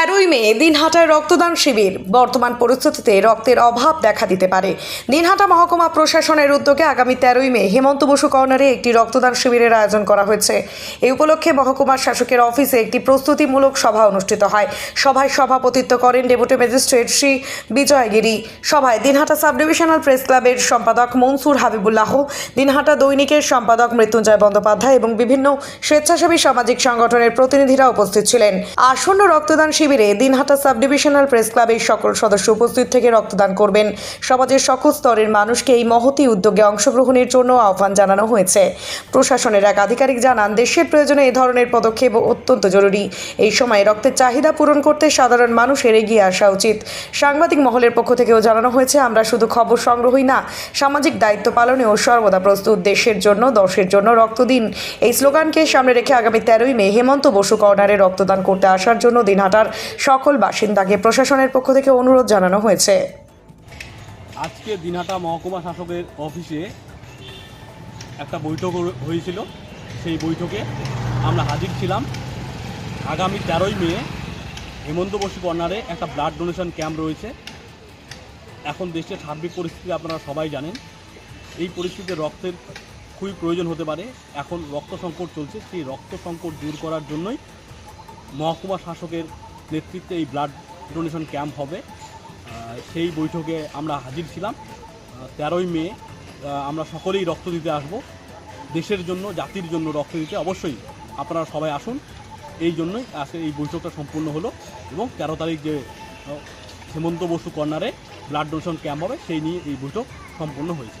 তেরোই মে দিনহাটায় রক্তদান শিবির। বর্তমান পরিস্থিতিতে রক্তের অভাব দেখা দিতে পারে। দিনহাটা মহকুমা প্রশাসনের উদ্যোগে আগামী তেরোই মে হেমন্ত বসু কর্নারে একটি রক্তদান শিবিরের আয়োজন করা হয়েছে। এই উপলক্ষে মহকুমার শাসকের অফিসে একটি প্রস্তুতিমূলক সভা অনুষ্ঠিত হয়। সভায় সভাপতিত্ব করেন ডেপুটি ম্যাজিস্ট্রেট শ্রী বিজয়গিরি সভায় দিনহাটা সাব ডিভিশনাল প্রেস ক্লাবের সম্পাদক মনসুর হাবিবুল্লাহ, দিনহাটা দৈনিকের সম্পাদক মৃত্যুঞ্জয় বন্দ্যোপাধ্যায় এবং বিভিন্ন স্বেচ্ছাসেবী সামাজিক সংগঠনের প্রতিনিধিরা উপস্থিত ছিলেন। আসন্ন রক্তদান শিবিরে দিনহাটা সাব ডিভিশনাল প্রেস ক্লাবের সকল সদস্য উপস্থিত থেকে রক্তদান করবেন। সমাজের সকল স্তরের মানুষকে এই মহতি উদ্যোগে অংশগ্রহণের জন্য আহ্বান জানানো হয়েছে। প্রশাসনের এক আধিকারিক জানান, দেশের প্রয়োজনে এ ধরনের পদক্ষেপ অত্যন্ত জরুরি। এই সময় রক্তের চাহিদা পূরণ করতে সাধারণ মানুষের এগিয়ে আসা উচিত। সাংবাদিক মহলের পক্ষ থেকেও জানানো হয়েছে, আমরা শুধু খবর সংগ্রহই না, সামাজিক দায়িত্ব পালনেও সর্বদা প্রস্তুত দেশের জন্য, দশের জন্য রক্ত দিন। এই স্লোগানকে সামনে রেখে আগামী তেরোই মে হেমন্ত বসু কর্নারে রক্তদান করতে আসার জন্য দিনহাটার সকল বাসিন্দাকে প্রশাসনের পক্ষ থেকে অনুরোধ জানানো হয়েছে। আজকে দিনহাটা মহকুমা শাসকের অফিসে একটা বৈঠক হয়েছিল। সেই বৈঠকে আমরা হাজির ছিলাম। আগামী তেরোই মে হেমন্ত বসু কর্নারে একটা ব্লাড ডোনেশন ক্যাম্প রয়েছে। এখন দেশের সার্বিক পরিস্থিতি আপনারা সবাই জানেন। এই পরিস্থিতিতে রক্তের খুবই প্রয়োজন হতে পারে। এখন রক্ত সংকট চলছে। সেই রক্ত সংকট দূর করার জন্যই মহকুমা শাসকের নেতৃত্বে এই ব্লাড ডোনেশন ক্যাম্প হবে। সেই বৈঠকে আমরা হাজির ছিলাম। তেরোই মে আমরা সকলেই রক্ত দিতে আসব। দেশের জন্য, জাতির জন্য রক্ত দিতে অবশ্যই আপনারা সবাই আসুন। এই জন্যই আজকে এই বৈঠকটা সম্পূর্ণ হলো এবং তেরো তারিখ যে হেমন্ত বসু কর্নারে ব্লাড ডোনেশন ক্যাম্প হবে, সেই নিয়ে এই বৈঠক সম্পূর্ণ হয়েছে।